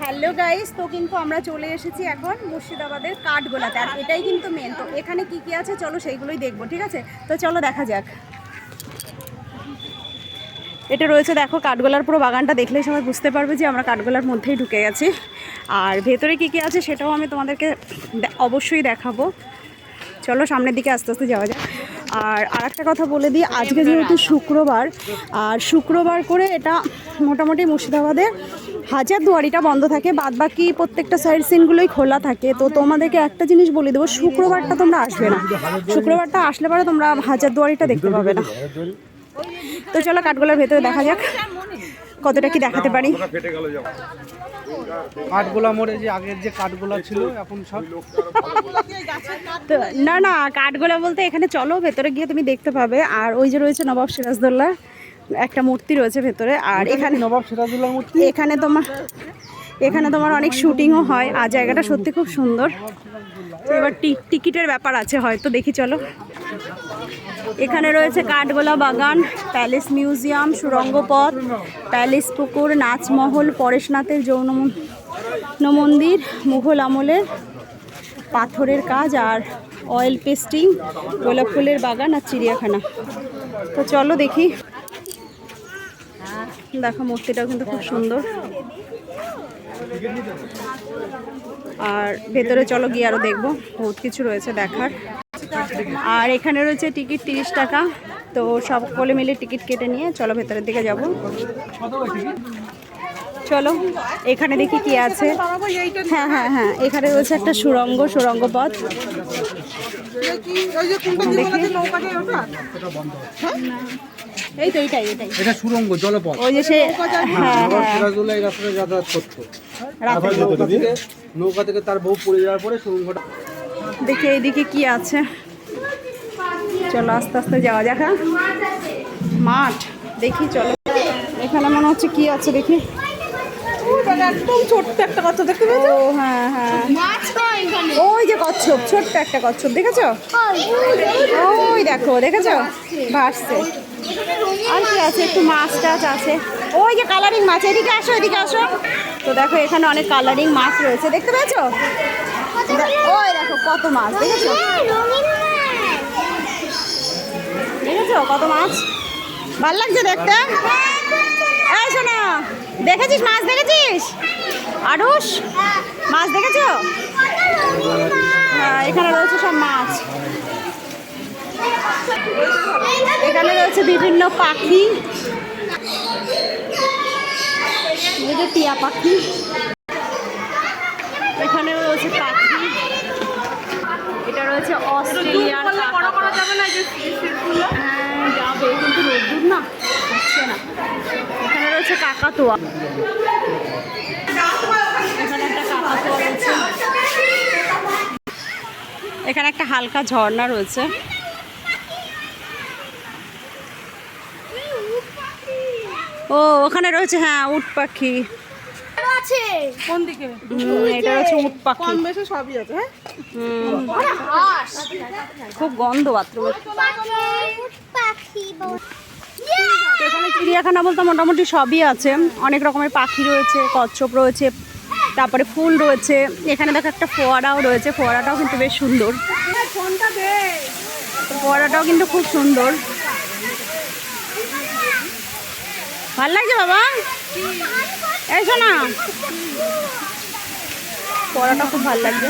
Hello guys, তো কিন্তু আমরা চলে এসেছি এখন মুর্শিদাবাদের কাঠগোলাতে, আর এটাই কিন্তু মেন তো এখানে কি কি আছে, চলো সেইগুলোই দেখব, ঠিক আছে? তো চলো দেখা যাক। এটা রয়েছে, দেখো, কাঠগোলার পুরো বাগানটা দেখলেই সবাই বুঝতে পারবে যে আমরা কাঠগোলার মধ্যেই ঢুকে গেছি। আর ভেতরে কি কি আছে, সেটাও আমি তোমাদেরকে অবশ্যই দেখাবো। চলো সামনের দিকে আস্তে আস্তে যাওয়া যায় আর আরেকটা কথা বলে দিই, আজকে যেহেতু শুক্রবার, আর শুক্রবার করে এটা মোটামুটি মুর্শিদাবাদের হাজার দুয়ারিটা বন্ধ থাকে বাদ বাকি প্রত্যেকটা সাইড সিনগুলোই খোলা থাকে। তো তোমাদেরকে একটা জিনিস বলে দেবো, শুক্রবারটা তোমরা আসবে না। শুক্রবারটা আসলে পরে তোমরা হাজার দুয়ারিটা দেখতে পাবে না। তো চলো কাঠগোলার ভেতরে দেখা যাক। কতটা কি দেখাতে পারি? কাঠগোলা মোড়ে যে আগের যে কাঠগোলা ছিল এখন সব তো না না কাঠগোলা বলতে এখানে চলো ভেতরে গিয়ে তুমি দেখতে পাবে। আর ওই যে রয়েছে নবাব সিরাজদৌল্লা একটা মূর্তি রয়েছে ভেতরে। আর এখানে নবাব সিরাজুল্লাহ মূর্তি? এখানে তোমার এখানে তোমার অনেক শুটিংও হয় আর জায়গাটা সত্যি খুব সুন্দর। এবার টিকিটের ব্যাপার আছে হয়তো দেখি চলো। এখানে রয়েছে কাঠগোলা বাগান, প্যালেস মিউজিয়াম সুরঙ্গ পথ প্যালেস পুকুর, নাচমহল, পরেশনাথের যৌন মন- মন্দির মুঘল আমলের পাথরের কাজ আর অয়েল পেস্টিং, গোলাপ ফুলের বাগান আর চিড়িয়াখানা। তো চলো দেখি। দেখো, মূর্তিটাও কিন্তু খুব সুন্দর। আর ভেতরে চলো গিয়ে আরও দেখব। বহুত কিছু রয়েছে দেখার। আর এখানে রয়েছে টিকিট তিরিশ টাকা। তো সকলে মিলে টিকিট কেটে নিয়ে চলো ভেতরের দিকে যাব। চলো এখানে দেখি কি আছে। হ্যাঁ হ্যাঁ হ্যাঁ এখানে রয়েছে একটা সুরঙ্গ সুরঙ্গ পথ। দেখি। এই তো এইটাই এটাই এটা সুরঙ্গ জলপথ। ওই যে সে হ্যাঁ হ্যাঁ। সিরাজুল্লাহ এই রাস্তাটা যাতায়াত করতো। নৌকা থেকে। নৌকা থেকে তার বউ পড়ে যাওয়ার পরে সুরঙ্গটা দেখি এইদিকে কি আছে। চলো আস্তে আস্তে যাওয়া যাক হ্যাঁ। মাঠ দেখি চলো। এখানে মনে হচ্ছে কি আছে দেখি। একদম ছোট্ট একটা কথা দেখতে ও হ্যাঁ হ্যাঁ। ওই যে কচ্ছপ ছোট্ট একটা কচ্ছপ দেখেছ? ওই দেখো দেখেছ? ভাসছে আর কি আছে? একটু মাছ টাছ আছে। ওই যে কালারিং মাছ এদিকে আসো এদিকে আসো। তো দেখো এখানে অনেক কালারিং মাছ রয়েছে দেখতে পেয়েছ? ওই দেখো কত মাছ, দেখেছ? দেখেছ কত মাছ? ভালো লাগছে দেখতে? এই শোনো, দেখেছিস মাছ, দেখেছিস? আড়ুস মাছ দেখেছ? হ্যাঁ এখানে রয়েছে সব মাছ। এখানে রয়েছে বিভিন্ন পাখি। টিয়া পাখি। এখানে রয়েছে পাখি। রয়েছে অস্ট্রেলিয়ার হ্যাঁ যাবে কিন্তু রোদ্দুর না হচ্ছে না। এখানে রয়েছে কাকাতুয়া। এখানে একটা কাকাতুয়া রয়েছে। এখানে একটা হালকা ঝর্ণা রয়েছে। ও ওখানে রয়েছে হ্যাঁ উট পাখি। আছে? কোন দিকে? এটা রয়েছে উট পাখি। কম বেশি সবই আছে হ্যাঁ? হুম, হাঁস। খুব গন্ধ বাথরুমের পাখি এখানে চিড়িয়াখানা বলতে মোটামুটি সবই আছে। অনেক রকমের পাখি রয়েছে কচ্ছপ রয়েছে তারপরে ফুল রয়েছে। এখানে দেখো একটা ফোয়ারাও রয়েছে। ফোয়ারাটাও কিন্তু বেশ সুন্দর। ফোয়ারাটাও কিন্তু খুব সুন্দর। ভালো লাগছে বাবা? এই শোনা। পড়াটা খুব ভালো লাগছে।